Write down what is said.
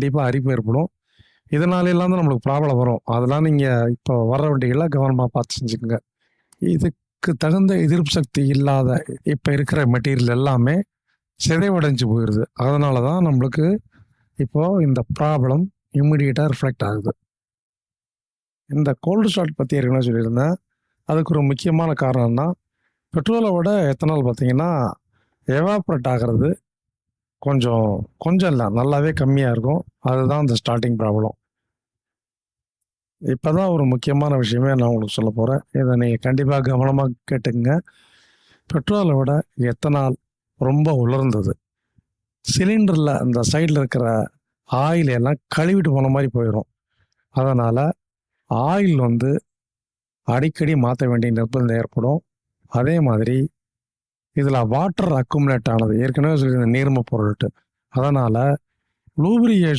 கண்டிப்பாக அரிப்பு ஏற்படும். இதனால எல்லாம் தான் நம்மளுக்கு ப்ராப்ளம் வரும். அதெல்லாம் நீங்கள் இப்போ வர வண்டிகளை கவனமாக பார்த்து செஞ்சுக்கோங்க. இதுக்கு தகுந்த எதிர்ப்பு சக்தி இல்லாத இப்போ இருக்கிற மெட்டீரியல் எல்லாமே சிதைவடைஞ்சு போயிடுது அதனால தான் நம்மளுக்கு இப்போது இந்த ப்ராப்ளம் இம்மிடியேட்டாக ரிஃப்ளெக்ட் ஆகுது. இந்த கோல்டு ஷாட் பற்றி ஏற்கனவே சொல்லியிருந்தேன். அதுக்கு ஒரு முக்கியமான காரணம்னா பெட்ரோலை விட எத்தனால் பார்த்தீங்கன்னா எவாப்ரேட் ஆகிறது கொஞ்சம் கொஞ்சம் இல்லை. நல்லாவே கம்மியாக இருக்கும். அதுதான் இந்த ஸ்டார்டிங் ப்ராப்ளம் இப்போ தான் ஒரு முக்கியமான விஷயமே நான் உங்களுக்கு சொல்ல போகிறேன் இதை நீங்கள் கண்டிப்பாக கவனமாக கேட்டுங்க பெட்ரோலை விட எத்தனால் ரொம்ப உலர்ந்தது. சிலிண்டரில் அந்த சைடில் இருக்கிற ஆயில் எல்லாம் கழுவிட்டு போன மாதிரி போயிடும் அதனால் ஆயில் வந்து அடிக்கடி மாற்ற வேண்டிய நிர்பந்தம் ஏற்படும். அதே மாதிரி இதில் வாட்டர் அக்குமுலேட் ஆனது. ஏற்கனவே சொல்லியிருந்த நீர்ம பொருள்ட்டு அதனால் லூப்ரியேஷன்